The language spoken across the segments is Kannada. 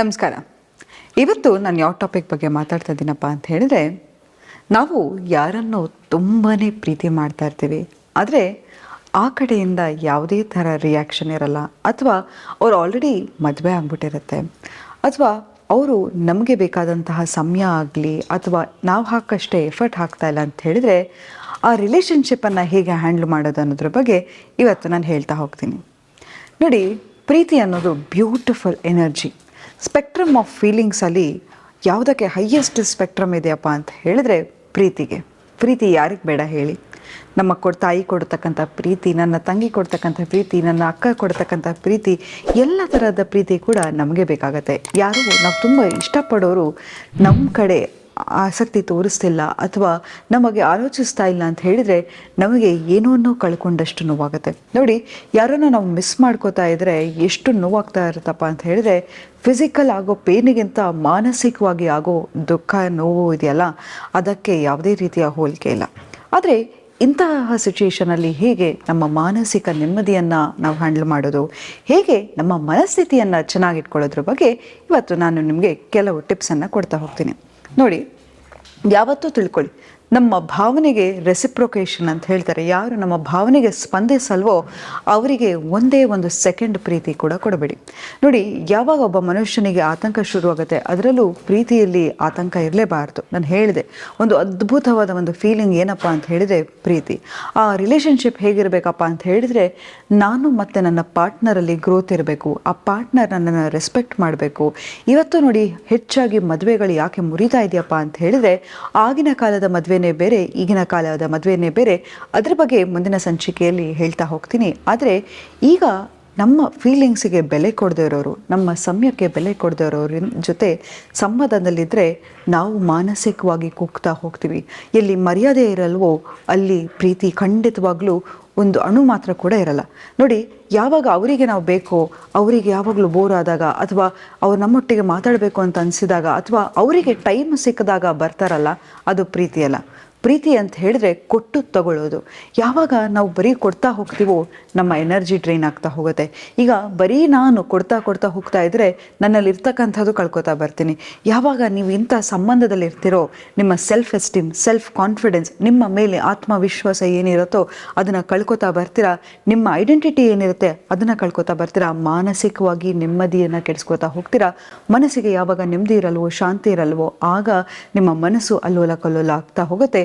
ನಮಸ್ಕಾರ. ಇವತ್ತು ನಾನು ಯಾವ ಟಾಪಿಕ್ ಬಗ್ಗೆ ಮಾತಾಡ್ತಾ ಇದ್ದೀನಪ್ಪ ಅಂತ ಹೇಳಿದ್ರೆ, ನಾವು ಯಾರನ್ನು ತುಂಬಾ ಪ್ರೀತಿ ಮಾಡ್ತಾ ಇರ್ತೀವಿ, ಆದರೆ ಆ ಕಡೆಯಿಂದ ಯಾವುದೇ ಥರ ರಿಯಾಕ್ಷನ್ ಇರಲ್ಲ, ಅಥವಾ ಅವ್ರು ಆಲ್ರೆಡಿ ಮದುವೆ ಆಗ್ಬಿಟ್ಟಿರುತ್ತೆ, ಅಥವಾ ಅವರು ನಮಗೆ ಬೇಕಾದಂತಹ ಸಮಯ ಆಗಲಿ, ಅಥವಾ ನಾವು ಹಾಕಷ್ಟೇ ಎಫರ್ಟ್ ಹಾಕ್ತಾ ಇಲ್ಲ ಅಂತ ಹೇಳಿದರೆ, ಆ ರಿಲೇಷನ್ಶಿಪ್ಪನ್ನು ಹೇಗೆ ಹ್ಯಾಂಡ್ಲ್ ಮಾಡೋದು ಅನ್ನೋದ್ರ ಬಗ್ಗೆ ಇವತ್ತು ನಾನು ಹೇಳ್ತಾ ಹೋಗ್ತೀನಿ. ನೋಡಿ, ಪ್ರೀತಿ ಅನ್ನೋದು ಬ್ಯೂಟಿಫುಲ್ ಎನರ್ಜಿ ಸ್ಪೆಕ್ಟ್ರಮ್ ಆಫ್ ಫೀಲಿಂಗ್ಸಲ್ಲಿ ಯಾವುದಕ್ಕೆ ಹೈಯೆಸ್ಟ್ ಸ್ಪೆಕ್ಟ್ರಮ್ ಇದೆಯಪ್ಪ ಅಂತ ಹೇಳಿದ್ರೆ ಪ್ರೀತಿಗೆ. ಪ್ರೀತಿ ಯಾರಿಗೆ ಬೇಡ ಹೇಳಿ. ನಮ್ಮ ಕೊಡ್, ತಾಯಿ ಕೊಡ್ತಕ್ಕಂಥ ಪ್ರೀತಿ, ನನ್ನ ತಂಗಿ ಕೊಡ್ತಕ್ಕಂಥ ಪ್ರೀತಿ, ನನ್ನ ಅಕ್ಕ ಕೊಡ್ತಕ್ಕಂಥ ಪ್ರೀತಿ, ಎಲ್ಲ ಥರದ ಪ್ರೀತಿ ಕೂಡ ನಮಗೆ ಬೇಕಾಗತ್ತೆ. ಯಾರು, ನಾವು ತುಂಬ ಇಷ್ಟಪಡೋರು ನಮ್ಮ ಕಡೆ ಆಸಕ್ತಿ ತೋರಿಸ್ತಿಲ್ಲ ಅಥವಾ ನಮಗೆ ಆಲೋಚಿಸ್ತಾ ಇಲ್ಲ ಅಂತ ಹೇಳಿದರೆ ನಮಗೆ ಏನೋ ಕಳ್ಕೊಂಡಷ್ಟು ನೋವಾಗುತ್ತೆ. ನೋಡಿ, ಯಾರನ್ನು ನಾವು ಮಿಸ್ ಮಾಡ್ಕೋತಾ ಇದ್ದರೆ ಎಷ್ಟು ನೋವಾಗ್ತಾ ಇರುತ್ತಪ್ಪ ಅಂತ ಹೇಳಿದರೆ ಫಿಸಿಕಲ್ ಆಗೋ ಪೇನಿಗಿಂತ ಮಾನಸಿಕವಾಗಿ ಆಗೋ ದುಃಖ, ನೋವು ಇದೆಯಲ್ಲ, ಅದಕ್ಕೆ ಯಾವುದೇ ರೀತಿಯ ಹೋಲಿಕೆ ಇಲ್ಲ. ಆದರೆ ಇಂತಹ ಸಿಚುಯೇಷನಲ್ಲಿ ಹೇಗೆ ನಮ್ಮ ಮಾನಸಿಕ ನೆಮ್ಮದಿಯನ್ನು ನಾವು ಹ್ಯಾಂಡಲ್ ಮಾಡೋದು, ಹೇಗೆ ನಮ್ಮ ಮನಸ್ಥಿತಿಯನ್ನು ಚೆನ್ನಾಗಿಟ್ಕೊಳ್ಳೋದ್ರ ಬಗ್ಗೆ ಇವತ್ತು ನಾನು ನಿಮಗೆ ಕೆಲವು ಟಿಪ್ಸನ್ನು ಕೊಡ್ತಾ ಹೋಗ್ತೀನಿ. ನೋಡಿ ಯಾವತ್ತೂ ತಿಳ್ಕೊಳ್ಳಿ. ನಮ್ಮ ಭಾವನೆಗೆ ರೆಸಿಪ್ರೊಕೇಶನ್ ಅಂತ ಹೇಳ್ತಾರೆ. ಯಾರು ನಮ್ಮ ಭಾವನೆಗೆ ಸ್ಪಂದಿಸಲ್ವೋ ಅವರಿಗೆ ಒಂದೇ ಒಂದು ಸೆಕೆಂಡ್ ಪ್ರೀತಿ ಕೂಡ ಕೊಡಬೇಡಿ. ನೋಡಿ, ಯಾವಾಗ ಒಬ್ಬ ಮನುಷ್ಯನಿಗೆ ಆತಂಕ ಶುರುವಾಗುತ್ತೆ, ಅದರಲ್ಲೂ ಪ್ರೀತಿಯಲ್ಲಿ ಆತಂಕ ಇರಲೇಬಾರ್ದು. ನಾನು ಹೇಳಿದೆ, ಒಂದು ಅದ್ಭುತವಾದ ಒಂದು ಫೀಲಿಂಗ್ ಏನಪ್ಪ ಅಂತ ಹೇಳಿದರೆ ಪ್ರೀತಿ. ಆ ರಿಲೇಷನ್ಶಿಪ್ ಹೇಗಿರಬೇಕಪ್ಪ ಅಂತ ಹೇಳಿದರೆ, ನಾನು ಮತ್ತು ನನ್ನ ಪಾರ್ಟ್ನರಲ್ಲಿ ಗ್ರೋತ್ ಇರಬೇಕು, ಆ ಪಾರ್ಟ್ನರ್ ನನ್ನನ್ನು ರೆಸ್ಪೆಕ್ಟ್ ಮಾಡಬೇಕು. ಇವತ್ತು ನೋಡಿ, ಹೆಚ್ಚಾಗಿ ಮದುವೆಗಳು ಯಾಕೆ ಮುರಿತಾ ಇದೆಯಪ್ಪ ಅಂತ ಹೇಳಿದರೆ, ಆಗಿನ ಕಾಲದ ಮದುವೆನೇ ಬೇರೆ, ಈಗಿನ ಕಾಲದ ಮದುವೆನೇ ಬೇರೆ, ಅದರ ಬಗ್ಗೆ ಮುಂದಿನ ಸಂಚಿಕೆಯಲ್ಲಿ ಹೇಳ್ತಾ ಹೋಗ್ತೀನಿ. ಆದರೆ ಈಗ ನಮ್ಮ ಫೀಲಿಂಗ್ಸಿಗೆ ಬೆಲೆ ಕೊಡದೇ ಇರೋರು, ನಮ್ಮ ಸಮಯಕ್ಕೆ ಬೆಲೆ ಕೊಡದೇ ಇರೋರ ಜೊತೆ ಸಂವಾದದಲ್ಲಿದ್ದರೆ ನಾವು ಮಾನಸಿಕವಾಗಿ ಕುಗ್ತಾ ಹೋಗ್ತೀವಿ. ಎಲ್ಲಿ ಮರ್ಯಾದೆ ಇರಲ್ವೋ, ಅಲ್ಲಿ ಪ್ರೀತಿ ಖಂಡಿತವಾಗ್ಲೂ ಒಂದು ಅಣು ಮಾತ್ರ ಕೂಡ ಇರಲ್ಲ. ನೋಡಿ, ಯಾವಾಗ ಅವರಿಗೆ ನಾವು ಬೇಕೋ, ಅವರಿಗೆ ಯಾವಾಗಲೂ ಬೋರ್ ಆದಾಗ ಅಥವಾ ಅವ್ರು ನಮ್ಮೊಟ್ಟಿಗೆ ಮಾತಾಡಬೇಕು ಅಂತ ಅನಿಸಿದಾಗ ಅಥವಾ ಅವರಿಗೆ ಟೈಮ್ ಸಿಕ್ಕಿದಾಗ ಬರ್ತಾರಲ್ಲ, ಅದು ಪ್ರೀತಿ ಅಲ್ಲ. ಪ್ರೀತಿ ಅಂತ ಹೇಳಿದ್ರೆ ಕೊಟ್ಟು ತಗೊಳ್ಳೋದು. ಯಾವಾಗ ನಾವು ಬರೀ ಕೊಡ್ತಾ ಹೋಗ್ತೀವೋ ನಮ್ಮ ಎನರ್ಜಿ ಡ್ರೈನ್ ಆಗ್ತಾ ಹೋಗುತ್ತೆ. ಈಗ ಬರೀ ನಾನು ಕೊಡ್ತಾ ಕೊಡ್ತಾ ಹೋಗ್ತಾ ಇದ್ದರೆ ನನ್ನಲ್ಲಿ ಇರ್ತಕ್ಕಂಥದ್ದು ಕಳ್ಕೊತಾ ಬರ್ತೀನಿ. ಯಾವಾಗ ನೀವು ಇಂಥ ಸಂಬಂಧದಲ್ಲಿ ಇರ್ತಿರೋ, ನಿಮ್ಮ ಸೆಲ್ಫ್ ಎಸ್ಟೀಮ್ ಸೆಲ್ಫ್ ಕಾನ್ಫಿಡೆನ್ಸ್ ನಿಮ್ಮ ಮೇಲೆ ಆತ್ಮವಿಶ್ವಾಸ ಏನಿರುತ್ತೋ ಅದನ್ನು ಕಳ್ಕೊತಾ ಬರ್ತೀರಾ, ನಿಮ್ಮ ಐಡೆಂಟಿಟಿ ಏನಿರುತ್ತೆ ಅದನ್ನು ಕಳ್ಕೊತಾ ಬರ್ತೀರಾ, ಮಾನಸಿಕವಾಗಿ ನೆಮ್ಮದಿಯನ್ನು ಕೆಡಿಸ್ಕೊತಾ ಹೋಗ್ತೀರಾ, ಮನಸ್ಸಿಗೆ ಯಾವಾಗ ನೆಮ್ಮದಿ ಇರಲ್ವೋ, ಶಾಂತಿ ಇರಲ್ವೋ, ಆಗ ನಿಮ್ಮ ಮನಸ್ಸು ಅಲ್ಲೋಲ ಕಲ್ಲೋಲ ಆಗ್ತಾ ಹೋಗುತ್ತೆ.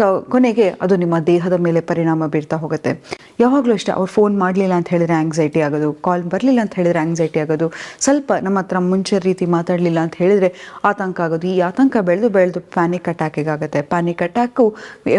ಕ, ಕೊನೆಗೆ ಅದು ನಿಮ್ಮ ದೇಹದ ಮೇಲೆ ಪರಿಣಾಮ ಬೀರ್ತಾ ಹೋಗುತ್ತೆ. ಯಾವಾಗಲೂ ಅಷ್ಟೇ ಅವ್ರು ಫೋನ್ ಮಾಡಲಿಲ್ಲ ಅಂತ ಹೇಳಿದ್ರೆ ಆಂಗ್ಸೈಟಿ ಆಗೋದು ಕಾಲ್ ಬರಲಿಲ್ಲ ಅಂತ ಹೇಳಿದ್ರೆ ಆಂಗ್ಸೈಟಿ ಆಗೋದು, ಸ್ವಲ್ಪ ನಮ್ಮ ಹತ್ರ ಮುಂಚೆ ರೀತಿ ಮಾತಾಡಲಿಲ್ಲ ಅಂತ ಹೇಳಿದರೆ ಆತಂಕ ಆಗೋದು, ಈ ಆತಂಕ ಬೆಳೆದು ಬೆಳೆದು ಪ್ಯಾನಿಕ್ ಅಟ್ಯಾಕಿಗೆ ಆಗುತ್ತೆ. ಪ್ಯಾನಿಕ್ ಅಟ್ಯಾಕು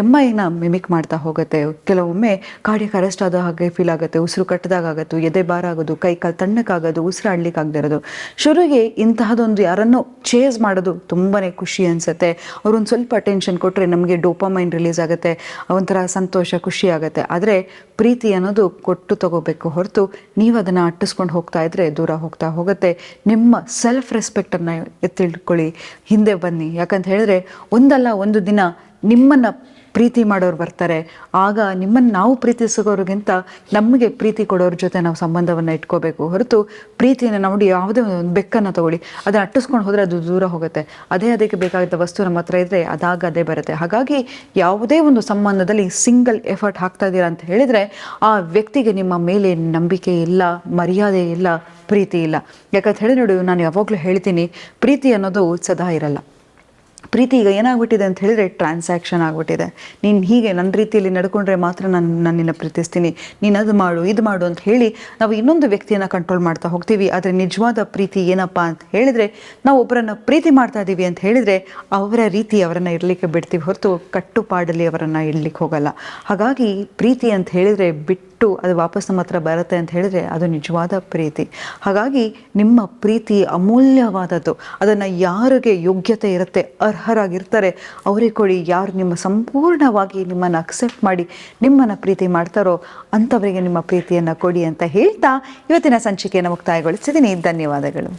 ಎಂ ಐನ ಮಿಮಿಕ್ ಮಾಡ್ತಾ ಹೋಗುತ್ತೆ. ಕೆಲವೊಮ್ಮೆ ಕಾರ್ಡಿಯಕ್ ಅರೆಸ್ಟ್ ಆದ ಹಾಗೆ ಫೀಲ್ ಆಗುತ್ತೆ, ಉಸಿರು ಕಟ್ಟದಾಗ ಆಗೋದು ಎದೆ ಭಾರ ಆಗೋದು, ಕೈ ಕಾಲು ತಣ್ಣಕ್ಕಾಗೋದು ಉಸಿರು ಆಡ್ಲಿಕ್ಕೆ ಇರೋದು. ಶುರುಗೆ ಇಂತಹದೊಂದು ಯಾರನ್ನು ಚೇಸ್ ಮಾಡೋದು ತುಂಬಾ ಖುಷಿ ಅನಿಸುತ್ತೆ. ಅವ್ರೊಂದು ಸ್ವಲ್ಪ ಟೆನ್ಷನ್ ಕೊಟ್ಟರೆ ನಮಗೆ ಡೋಪಾಮೈನ್ ರಿಲೀಸ್ ಆಗುತ್ತೆ, ಒಂಥರ ಸಂತೋಷ, ಖುಷಿ ಆಗುತ್ತೆ. ಆದರೆ ಪ್ರೀತಿ ಅನ್ನೋದು ಕೊಟ್ಟು ತಗೋಬೇಕು ಹೊರತು ನೀವು ಅದನ್ನು ಅಟ್ಟಿಸ್ಕೊಂಡು ಹೋಗ್ತಾ ಇದ್ರೆ ದೂರ ಹೋಗ್ತಾ ಹೋಗುತ್ತೆ. ನಿಮ್ಮ ಸೆಲ್ಫ್ ರೆಸ್ಪೆಕ್ಟನ್ನು ಎತ್ತಿಟ್ಕೊಳ್ಳಿ ಹಿಂದೆ ಬನ್ನಿ. ಯಾಕಂತ ಹೇಳಿದ್ರೆ ಒಂದಲ್ಲ ಒಂದು ದಿನ ನಿಮ್ಮನ್ನು ಪ್ರೀತಿ ಮಾಡೋರು ಬರ್ತಾರೆ. ಆಗ ನಿಮ್ಮನ್ನು ನಾವು ಪ್ರೀತಿಸೋರಿಗಿಂತ ನಮಗೆ ಪ್ರೀತಿ ಕೊಡೋರ ಜೊತೆ ನಾವು ಸಂಬಂಧವನ್ನು ಇಟ್ಕೋಬೇಕು. ಹೊರತು ಪ್ರೀತಿನ ನೋಡಿ ಯಾವುದೇ ಒಂದು ಬೆಕ್ಕನ್ನು ತಗೊಳ್ಳಿ. ಅದನ್ನು ಅಟ್ಟಿಸ್ಕೊಂಡು ಹೋದರೆ ಅದು ದೂರ ಹೋಗುತ್ತೆ. ಅದೇ ಅದಕ್ಕೆ ಬೇಕಾಗಿದ್ದ ವಸ್ತು ನಮ್ಮ ಹತ್ರ ಇದ್ದರೆ ಅದಾಗ ಅದೇ ಬರುತ್ತೆ. ಹಾಗಾಗಿ ಯಾವುದೇ ಒಂದು ಸಂಬಂಧದಲ್ಲಿ ಸಿಂಗಲ್ ಎಫರ್ಟ್ ಹಾಕ್ತಾ ಇದ್ದೀರಾ ಅಂತ ಹೇಳಿದರೆ ಆ ವ್ಯಕ್ತಿಗೆ ನಿಮ್ಮ ಮೇಲೆ ನಂಬಿಕೆ ಇಲ್ಲ, ಮರ್ಯಾದೆ ಇಲ್ಲ, ಪ್ರೀತಿ ಇಲ್ಲ. ಯಾಕಂತ ಹೇಳಿ ನೋಡಿ, ನಾನು ಯಾವಾಗಲೂ ಹೇಳ್ತೀನಿ, ಪ್ರೀತಿ ಅನ್ನೋದು ಸದಾ ಇರಲ್ಲ. ಪ್ರೀತಿ ಈಗ ಏನಾಗ್ಬಿಟ್ಟಿದೆ ಅಂತ ಹೇಳಿದ್ರೆ ಟ್ರಾನ್ಸಾಕ್ಷನ್ ಆಗ್ಬಿಟ್ಟಿದೆ. ನೀನು ಹೀಗೆ ನನ್ನ ರೀತಿಯಲ್ಲಿ ನಡ್ಕೊಂಡ್ರೆ ಮಾತ್ರ ನಾನು ನಾನು ನಿನ್ನ ಪ್ರೀತಿಸ್ತೀನಿ. ನೀನು ಅದು ಮಾಡು, ಇದು ಮಾಡು ಅಂತ ಹೇಳಿ ನಾವು ಇನ್ನೊಂದು ವ್ಯಕ್ತಿಯನ್ನು ಕಂಟ್ರೋಲ್ ಮಾಡ್ತಾ ಹೋಗ್ತೀವಿ. ಆದರೆ ನಿಜವಾದ ಪ್ರೀತಿ ಏನಪ್ಪ ಅಂತ ಹೇಳಿದರೆ ನಾವು ಒಬ್ಬರನ್ನು ಪ್ರೀತಿ ಮಾಡ್ತಾ ಇದ್ದೀವಿ ಅಂತ ಹೇಳಿದರೆ ಅವರ ರೀತಿ ಅವರನ್ನು ಇರಲಿಕ್ಕೆ ಬಿಡ್ತೀವಿ ಹೊರತು ಕಟ್ಟುಪಾಡಲ್ಲಿ ಅವರನ್ನು ಇಡ್ಲಿಕ್ಕೆ ಹೋಗಲ್ಲ. ಹಾಗಾಗಿ ಪ್ರೀತಿ ಅಂತ ಹೇಳಿದರೆ ಬಿಟ್ಟು ಅದು ವಾಪಸ್ ನಮ್ಮ ಹತ್ರ ಬರುತ್ತೆ ಅಂತ ಹೇಳಿದ್ರೆ ಅದು ನಿಜವಾದ ಪ್ರೀತಿ. ಹಾಗಾಗಿ ನಿಮ್ಮ ಪ್ರೀತಿ ಅಮೂಲ್ಯವಾದದ್ದು. ಅದನ್ನು ಯಾರಿಗೆ ಯೋಗ್ಯತೆ ಇರುತ್ತೆ ಅರ್ಹರಾಗಿರ್ತಾರೆ ಅವರೇ ಕೊಡಿ, ಯಾರು ನಿಮ್ಮ ಸಂಪೂರ್ಣವಾಗಿ ನಿಮ್ಮನ್ನು ಅಕ್ಸೆಪ್ಟ್ ಮಾಡಿ ನಿಮ್ಮನ್ನು ಪ್ರೀತಿ ಮಾಡ್ತಾರೋ ಅಂಥವರಿಗೆ ನಿಮ್ಮ ಪ್ರೀತಿಯನ್ನು ಕೊಡಿ ಅಂತ ಹೇಳ್ತಾ ಇವತ್ತಿನ ಸಂಚಿಕೆಯನ್ನು ಮುಕ್ತಾಯಗೊಳಿಸಿದ್ದೀನಿ. ಧನ್ಯವಾದಗಳು.